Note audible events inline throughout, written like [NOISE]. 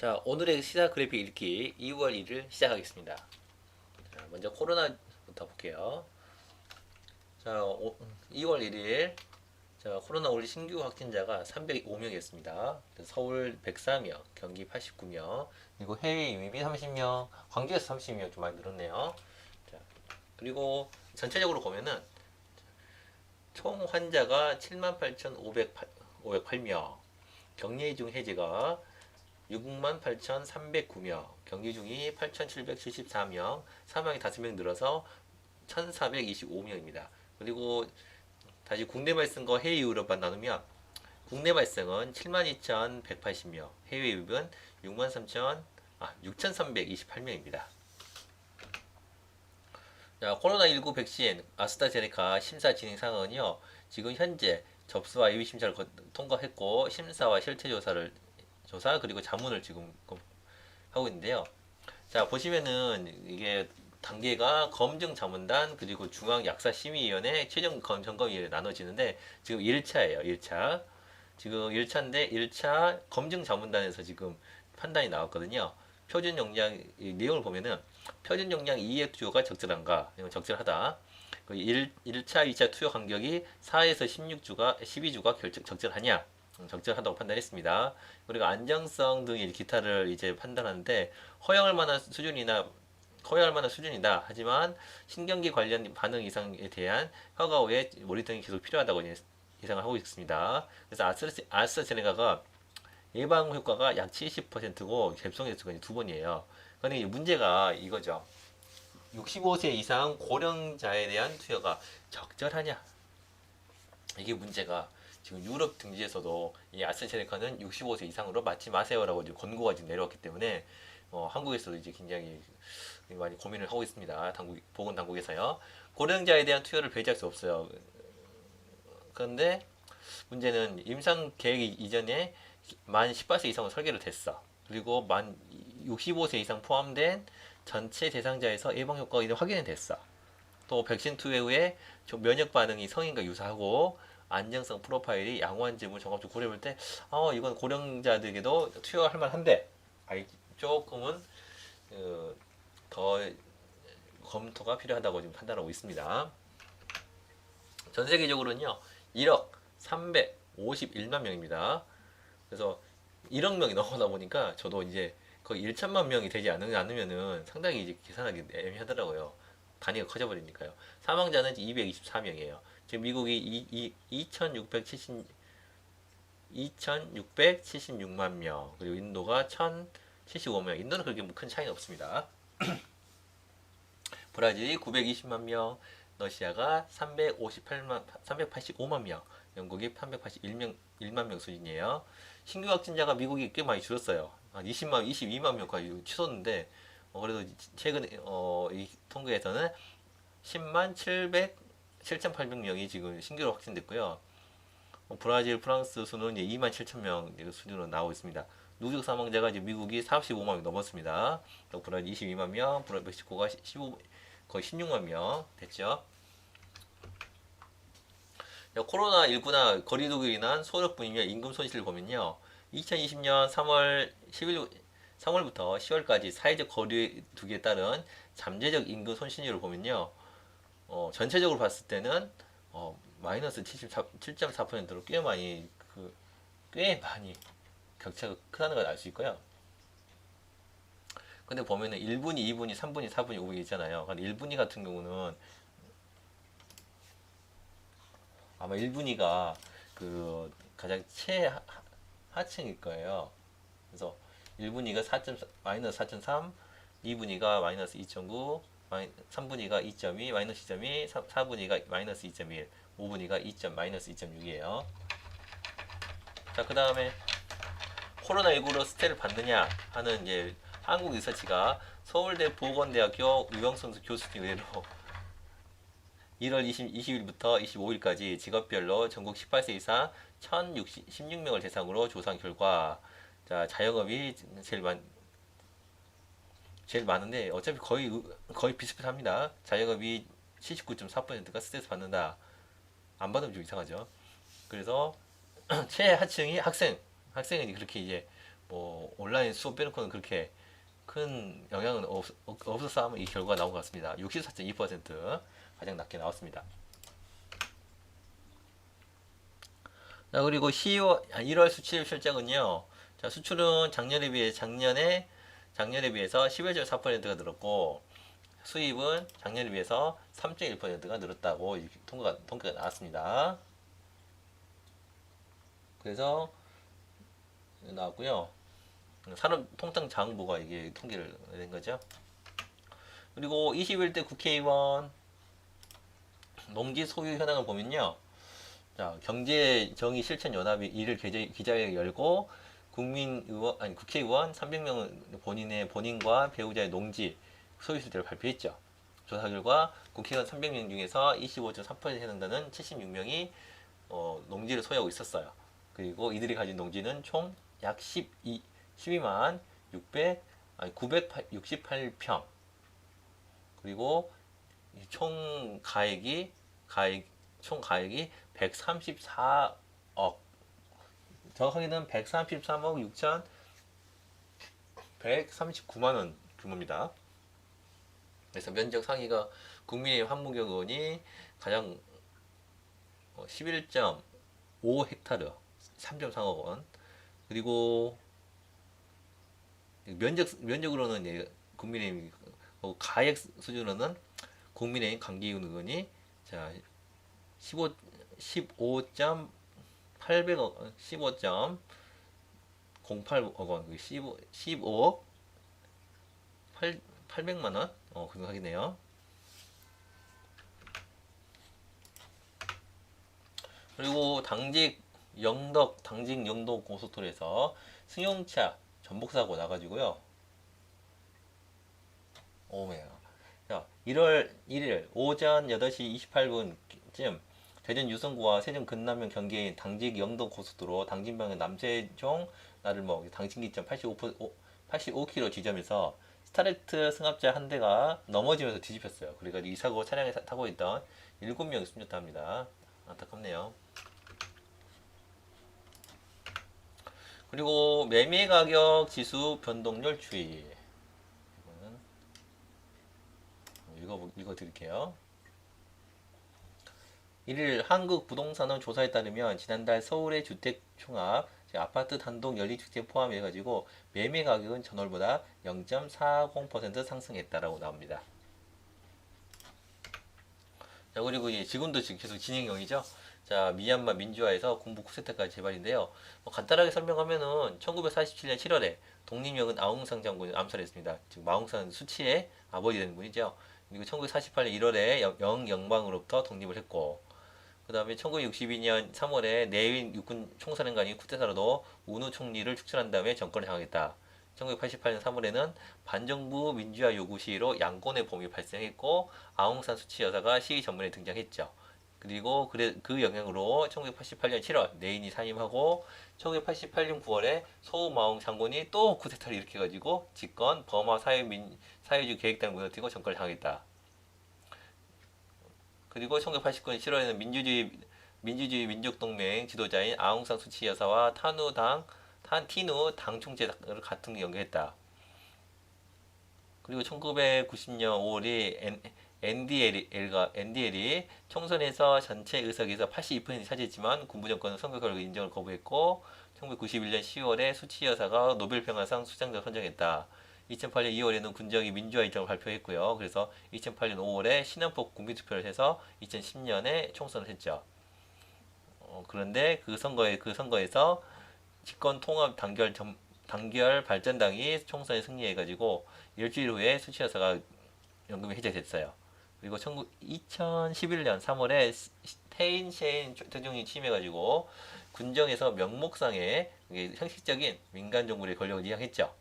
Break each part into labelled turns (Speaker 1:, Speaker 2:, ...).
Speaker 1: 자, 오늘의 시사 그래픽 읽기 2월 1일 시작하겠습니다. 자, 먼저 코로나부터 볼게요. 자, 오, 2월 1일 자, 코로나 올리 신규 확진자가 305명이었습니다. 서울 104명, 경기 89명, 그리고 해외 유입이 30명, 광주에서 30명 좀 많이 늘었네요. 자, 그리고 전체적으로 보면은 총 환자가 78,508명, 격리 중 해제가 68,309명, 격리 중이 8,774명, 사망이 5명 늘어서 1,425명입니다. 그리고 다시 국내 발생과 해외 유럽만 나누면 국내 발생은 72,180명, 해외 유입은 63,000, 아, 6,328명입니다. 자, 코로나19 백신 아스트라제네카 심사 진행 상황은요. 지금 현재 접수와 예비 심사를 거- 통과했고 심사와 실태 조사를 조사 그리고 자문을 지금 검- 하고 있는데요. 자, 보시면은 이게 단계가 검증 자문단 그리고 중앙 약사 심의위원회 최종 검- 점검위에 나눠지는데 지금 1차예요. 1차. 지금 1차인데 1차 검증 자문단에서 지금 판단이 나왔거든요. 표준 용량 이 내용을 보면은 표준 용량 2의 투여가 적절한가? 이건 적절하다. 그 1, 1차, 2차 투여 간격이 4에서 16주가 12주가 결정 적절하냐? 음, 적절하다고 판단했습니다. 그리고 안정성 등의 기타를 이제 판단하는데 허용할 만한 수준이나 허용할 만한 수준이다. 하지만 신경기 관련 반응 이상에 대한 허가 후에 모니터링이 계속 필요하다고 예상을 하고 있습니다. 그래서 아스트라- 아스트라제네카가 예방 효과가 약 70%고 접종 횟수가 이제 두 번이에요. 이제 문제가 이거죠. 65세 이상 고령자에 대한 투여가 적절하냐? 이게 문제가 지금 유럽 등지에서도 이 아스트라제네카는 65세 이상으로 맞지 마세요라고 이제 권고가 지금 내려왔기 때문에 어, 한국에서도 이제 굉장히 많이 고민을 하고 있습니다. 당국 보건 당국에서요. 고령자에 대한 투여를 배제할 수 없어요. 그런데 문제는 임상 계획 이전에 만 18세 이상으로 설계를 됐어. 그리고 만 65세 이상 포함된 전체 대상자에서 예방 효과가 확인이 됐어. 또 백신 투여 후에 좀 면역 반응이 성인과 유사하고 안정성 프로파일이 양호한지 을 종합적으로 고려해볼 때, 어, 이건 고령자들에게도 투여할 만한데, 아이, 조금은 어, 더 검토가 필요하다고 지금 판단하고 있습니다. 전 세계적으로는요, 1억 351만 명입니다. 그래서 1억 명이 넘어다 보니까 저도 이제 거의 1천만 명이 되지 않으- 않으면은 상당히 이제 계산하기 애매하더라고요. 단위가 커져버리니까요. 사망자는 224명이에요. 지금 미국이 이, 이, 2,670 2,676만 명, 그리고 인도가 1,075명. 인도는 그렇게 뭐큰 차이는 없습니다. [CLEARS THROAT] 브라질이 920만 명, 러시아가 358만 385만 명, 영국이 381명 1만 명 수준이에요. 신규 확진자가 미국이 꽤 많이 줄었어요. 한 20만 22만 명까지 치솟는데 어, 그래도 최근 어, 이 통계에서는 10만 700 7,800명이 지금 신규로 확진됐고요. 어, 브라질, 프랑스 수는 이제 2만 7천 명 수준으로 나오고 있습니다. 누적 사망자가 이제 미국이 45만 명 넘었습니다. 또 브라질 22만 명, 브라 멕시코가 15 거의 16만 명 됐죠. 자, 코로나19나 거리두기로 인한 소득분이며 임금 손실을 보면요. 2020년 3월 10일 3월부터 10월까지 사회적 거리두기에 따른 잠재적 임금 손실률을 보면요. 어, 전체적으로 봤을 때는 어, 마이너스 74, 7.4%로 꽤 많이 그, 꽤 많이 격차가 크다는 걸 알 수 있고요. 근데 보면은 1분위, 2분위, 3분위, 4분위, 5분위 있잖아요. 근데 1분위 같은 경우는 아마 1분위가 그 가장 최 하층일 거예요. 그래서 1분위가 4. 마이너스 4.3, 2분위가 마이너스 2.9, 마이, 3분위가 2.2, 마이너스 2.2, 4, 분위가 마이너스 2.1, 5분위가 2. 마이너스 2.6이에요. 자, 그 다음에 코로나19로 스테를 받느냐 하는 이제 한국 리서치가 서울대 보건대학교 유영선수 교수님 의뢰로 1월 20, 20일부터 25일까지 직업별로 전국 18세 이상 1,016명을 대상으로 조사한 결과 자 자영업이 제일 많 제일 많은데 어차피 거의 의- 거의 비슷비슷합니다. 자영업이 79.4%가 스트레스 받는다. 안 받으면 좀 이상하죠. 그래서 [CLEARS THROAT] 최하층이 학생 학생은 그렇게 이제 뭐 온라인 수업 빼놓고는 그렇게 큰 영향은 없, 없- 없었어 하면 이 결과가 나온 것 같습니다. 64.2% 가장 낮게 나왔습니다. 자 그리고 10월, 1월 수출 실적은요. 자 수출은 작년에 비해 작년에 작년에 비해서 11.4%가 늘었고 수입은 작년에 비해서 3.1%가 늘었다고 통계가, 통계가 나왔습니다. 그래서 나왔고요. 산업 통상 자원부가 이게 통계를 낸 거죠. 그리고 21대 국회의원 농지 소유 현황을 보면요. 자, 경제정의 실천 연합이 이를 기자- 기자회견 열고 국민 의원 아니 국회의원 300명 본인의 본인과 배우자의 농지 소유 수를 발표했죠. 조사 결과 국회의원 300명 중에서 25.3%에 해당되는 76명이 어, 농지를 소유하고 있었어요. 그리고 이들이 가진 농지는 총 약 12, 12만 600 아니 968평. 그리고 이총 가액이 가액 총 가액이 134억 정확하게는 133억 6천 139만 원 규모입니다. 그래서 면적 상위가 국민의힘 한무경 의원이 가장 11.5 헥타르 3.3억 원 그리고 면적 면적으로는 이제 국민의힘 어, 가액 수준으로는 국민의힘 강기훈 의원이 자 15 15.800억 15.08억 원 15 15억 8 800만 원 어, 그 하겠네요. 그리고 당직 영덕 당직 영덕 고속도로에서 승용차 전복 사고 나가지고요. 오메야. 자, 1월 1일 오전 8시 28분쯤 대전 유성구와 세종 근남면 경계인 당직 영덕 고속도로 당진방면 남세종 나를목 당진기점 85 85km 지점에서 스타렉트 승합차 한 대가 넘어지면서 뒤집혔어요. 그래가지고 이 사고 차량에 타- 타고 있던 7명이 숨졌다 합니다. 안타깝네요. 그리고 매매 가격 지수 변동률 추이. 이거는 읽어 읽어 드릴게요. 1일 한국부동산원 조사에 따르면 지난달 서울의 주택 총합 즉 아파트 단독 연립주택 포함해 가지고 매매 가격은 전월보다 0.40% 상승했다라고 나옵니다. 자 그리고 이제 지금도 지금 계속 진행형이죠. 자 미얀마 민주화에서 군부 쿠데타까지 재발인데요. 뭐 간단하게 설명하면은 1947년 7월에 독립영은 아웅산 장군을 암살했습니다. 즉 마웅산 수치의 아버지 되는 분이죠. 그리고 1948년 1월에 영 영방으로부터 독립을 했고 그 다음에 1962년 3월에 내윈 육군 총사령관이 쿠데타로도 우누 총리를 축출한 다음에 정권을 장악했다. 1988년 3월에는 반정부 민주화 요구 시위로 양곤의 봄이 발생했고 아웅산 수치 여사가 시위 전문에 등장했죠. 그리고 그래, 그 영향으로 1988년 7월 내인이 사임하고 1988년 9월에 소마웅 장군이 또 쿠데타를 일으켜가지고 집권 버마 사회민, 사회주의 계획단을 무너뜨리고 정권을 장악했다. 그리고 1989년 7월에는 민주주의 민주주의 민족동맹 지도자인 아웅산 수치 여사와 타누당 탄 티누 당 총재를 같은 게 연결했다. 그리고 1990년 5월이 NDL가 NDL이 총선에서 전체 의석에서 82% 차지했지만 군부 정권은 선거 결과 인정을 거부했고 1991년 10월에 수치 여사가 노벨 평화상 수장자 선정했다. 2008년 2월에는 군정이 민주화 일정을 발표했고요. 그래서 2008년 5월에 신안폭 국민투표를 해서 2010년에 총선을 했죠. 어, 그런데 그 선거에 그 선거에서 집권 통합 단결 점, 단결 발전당이 총선에 승리해가지고 일주일 후에 수치 여사가 연금이 해제됐어요. 그리고 2011년 3월에 테인 셰인 대통령이 취임해가지고 군정에서 명목상의 형식적인 민간 정부의 권력을 이양했죠.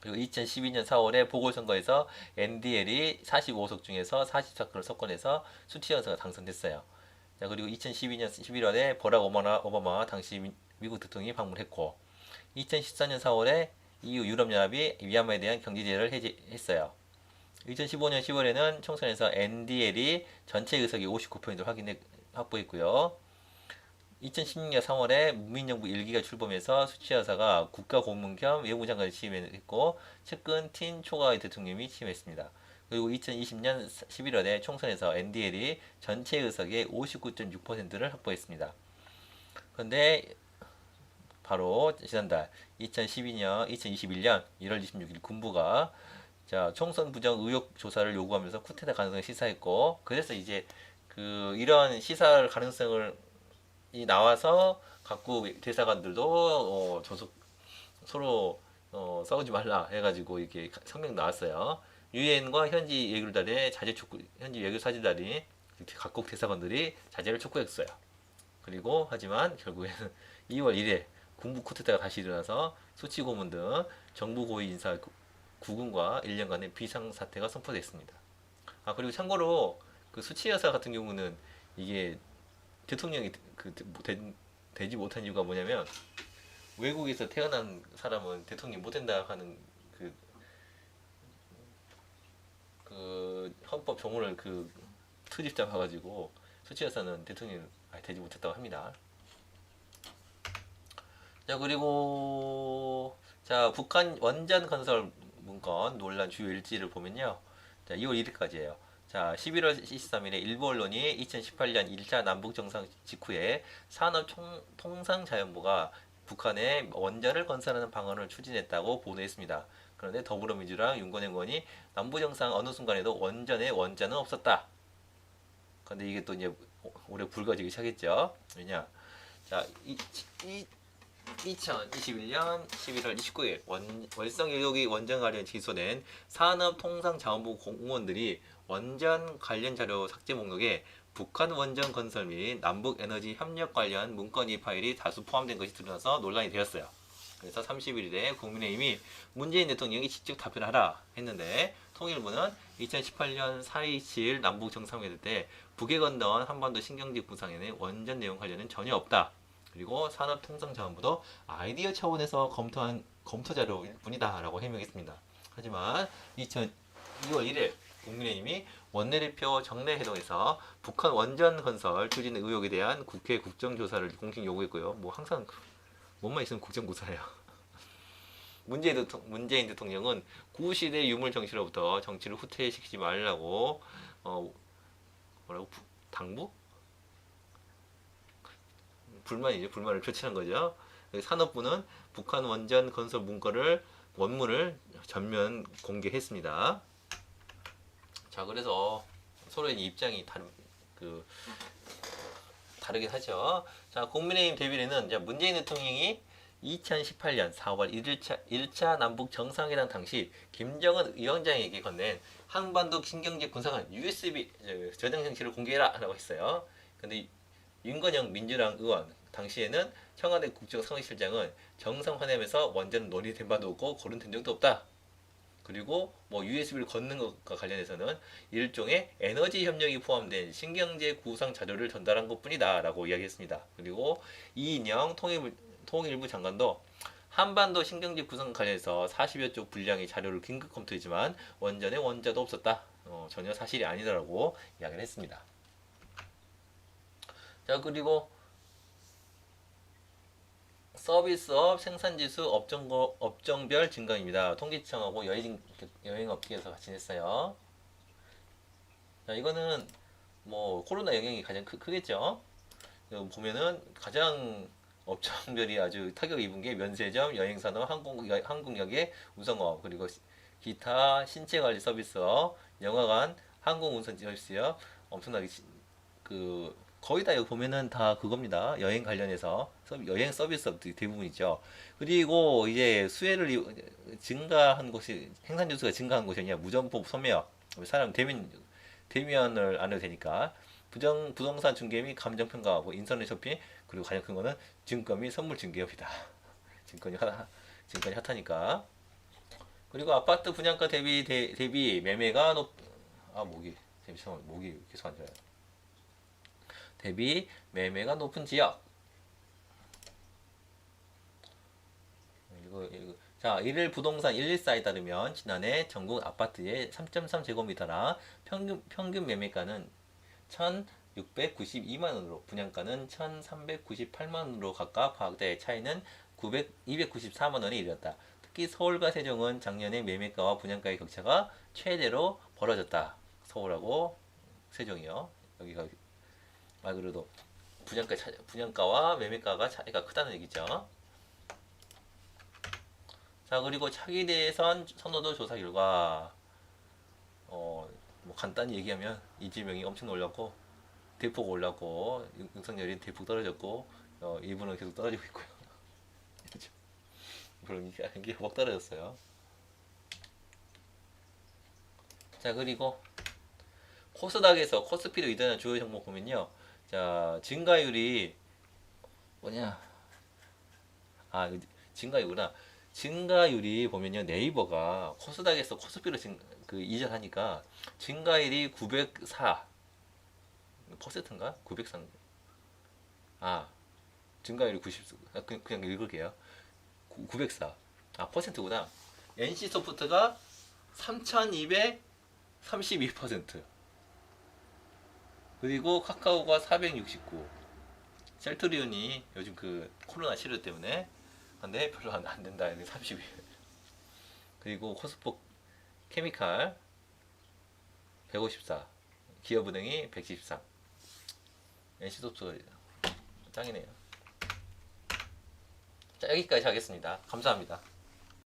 Speaker 1: 그리고 2012년 4월에 보궐선거에서 NDL이 45석 중에서 40석을 석권해서 수치 연사가 당선됐어요. 자, 그리고 2012년 11월에 버락 오바마, 오바마 당시 미, 미국 대통령이 방문했고 2014년 4월에 EU 유럽연합이 미얀마에 대한 경제 제재를 해제했어요. 2015년 10월에는 총선에서 NDL이 전체 의석이 59%를 확인해 확보했고요. 2016년 3월에 문민정부 일기가 출범해서 수치 여사가 국가고문 겸 외무장관을 취임했고 측근 틴 초가이 대통령이 취임했습니다. 그리고 2020년 11월에 총선에서 NDL이 전체 의석의 59.6%를 확보했습니다. 그런데 바로 지난달 2012년, 2021년 1월 26일 군부가 자 총선 부정 의혹 조사를 요구하면서 쿠데타 가능성을 시사했고 그래서 이제 그 이런 시사 가능성을 이 나와서 각국 대사관들도 어, 조속 서로 어, 싸우지 말라 해가지고 이렇게 성명 나왔어요. 유엔과 현지 외교단의 자제 촉구, 현지 외교 사진단이 각국 대사관들이 자제를 촉구했어요. 그리고 하지만 결국에는 [LAUGHS] 2월 1일 군부 쿠데타가 다시 일어나서 수치 고문 등 정부 고위 인사 구- 구금과 1년간의 비상 사태가 선포됐습니다. 아 그리고 참고로 그 수치 여사 같은 경우는 이게 대통령이 그 되, 되지 못한 이유가 뭐냐면 외국에서 태어난 사람은 대통령 못 된다 하는 그, 그 헌법 조문을 그 트집 잡아가지고 수치 여사는 대통령 아예 되지 못했다고 합니다. 자 그리고 자 북한 원전 건설 문건 논란 주요 일지를 보면요. 자 2월 1일까지예요. 자 11월 23일에 일부 언론이 2018년 1차 남북 정상 직후에 산업통상자원부가 북한에 원전을 건설하는 방안을 추진했다고 보도했습니다. 그런데 더불어민주당 윤건영 의원이 남북 정상 어느 순간에도 원전에 원자는 없었다. 그런데 이게 또 이제 올해 불거지기 시작했죠. 왜냐? 자, 이, 이 2021년 11월 29일 원, 월성 1호기 원전 관련 기소된 산업통상자원부 공무원들이 원전 관련 자료 삭제 목록에 북한 원전 건설 및 남북 에너지 협력 관련 문건이 파일이 다수 포함된 것이 드러나서 논란이 되었어요. 그래서 31일에 국민의힘이 문재인 대통령이 직접 답변하라 했는데 통일부는 2018년 4.27 남북 정상회담 때 북에 건너온 한반도 신경지 구상에는 원전 내용 관련은 전혀 없다. 그리고 산업통상자원부도 아이디어 차원에서 검토한 검토 자료일 뿐이다라고 해명했습니다. 하지만 2000, 2월 1일 국민의힘이 원내대표 정례회동에서 북한 원전 건설 추진 의혹에 대한 국회 국정조사를 공식 요구했고요. 뭐 항상 그- 뭐만 있으면 국정조사예요. [LAUGHS] 문재인, 대통, 문재인 대통령은 구시대 유물 정치로부터 정치를 후퇴시키지 말라고 어, 뭐라고 부- 당부? 불만이죠. 불만을 표출한 거죠. 산업부는 북한 원전 건설 문건을 원문을 전면 공개했습니다. 자, 그래서 서로의 입장이 다른 그 다르긴 하죠. 자, 국민의힘 대변인은 이제 문재인 대통령이 2018년 4월 1일차 1차 남북 정상회담 당시 김정은 위원장에게 건넨 한반도 신경제 군사관 USB 저, 저장 형식을 공개해라 라고 했어요. 근데 윤건영 민주당 의원 당시에는 청와대 국정상황실장은 정상회담에서 원전 논의된 바도 없고 거론된 적도 없다. 그리고 뭐 USB를 걷는 것과 관련해서는 일종의 에너지 협력이 포함된 신경제 구상 자료를 전달한 것뿐이다라고 이야기했습니다. 그리고 이인영 통일부, 통일부 장관도 한반도 신경제 구성 관련해서 40여 쪽 분량의 자료를 긴급 검토했지만 원전에 원자도 없었다. 어, 전혀 사실이 아니다라고 이야기를 했습니다. 자 그리고 서비스업 생산지수 업종 업종별 증가입니다. 통계청하고 여행 여행업계에서 같이 냈어요. 자 이거는 뭐 코로나 영향이 가장 크, 크겠죠. 보면은 가장 업종별이 아주 타격 입은 게 면세점, 여행산업, 항공 항공역의 운송업 그리고 시- 기타 신체 관리 서비스업, 영화관, 항공운송 서비스업 엄청나게 시- 그 거의 다 여기 보면은 다 그겁니다. 여행 관련해서 서- 여행 서비스업들이 대부분이죠. 그리고 이제 수혜를 이- 증가한 곳이 생산 뉴스가 증가한 곳이 아니냐 무점포 소매업 사람 대면 대면을 안 해도 되니까 부정 부동산 중개 및 감정 평가하고 인터넷 쇼핑 그리고 가장 큰 거는 증권 및 선물 중개업이다. [LAUGHS] 증권이 핫 증권이 핫하니까 그리고 아파트 분양가 대비 대, 대비 매매가 높 아 목이 잠시만 목이 계속 안 좋아요. 대비 매매가 높은 지역. 이거, 이거. 자, 일일 부동산 114에 따르면 지난해 전국 아파트의 3.3제곱미터당 평균 평균 매매가는 692만 원으로 분양가는 1,398만 원으로 각각 파악돼 차이는 900, 294만 원에 이르렀다. 특히 서울과 세종은 작년에 매매가와 분양가의 격차가 최대로 벌어졌다. 서울하고 세종이요. 여기가 말 그래도 분양가 차, 분양가와 매매가가 차이가 크다는 얘기죠. 자 그리고 차기 대선 선호도 조사 결과 어 뭐 간단히 얘기하면 이재명이 엄청 올랐고 대폭 올랐고 윤- 윤석열이 대폭 떨어졌고 어 이분은 계속 떨어지고 있고요. [LAUGHS] 물론 이게 확 떨어졌어요. 자 그리고 코스닥에서 코스피로 이동한 주요 종목 보면요. 자 증가율이 뭐냐? 아 이거 증가율구나. 증가율이 보면요 네이버가 코스닥에서 코스피로 증, 그 이전하니까 증가율이 904 퍼센트인가? 903. 아 증가율이 90. 아, 그냥 그냥 읽을게요. 904. 아 퍼센트구나. NC 소프트가 3,232%. 그리고 카카오가 469. 셀트리온이 요즘 그 코로나 치료 때문에 근데 별로 안, 안 된다. 여기 32. 그리고 코스포 케미칼 154. 기업은행이 113. NC소프트 짱이네요. 자, 여기까지 하겠습니다. 감사합니다.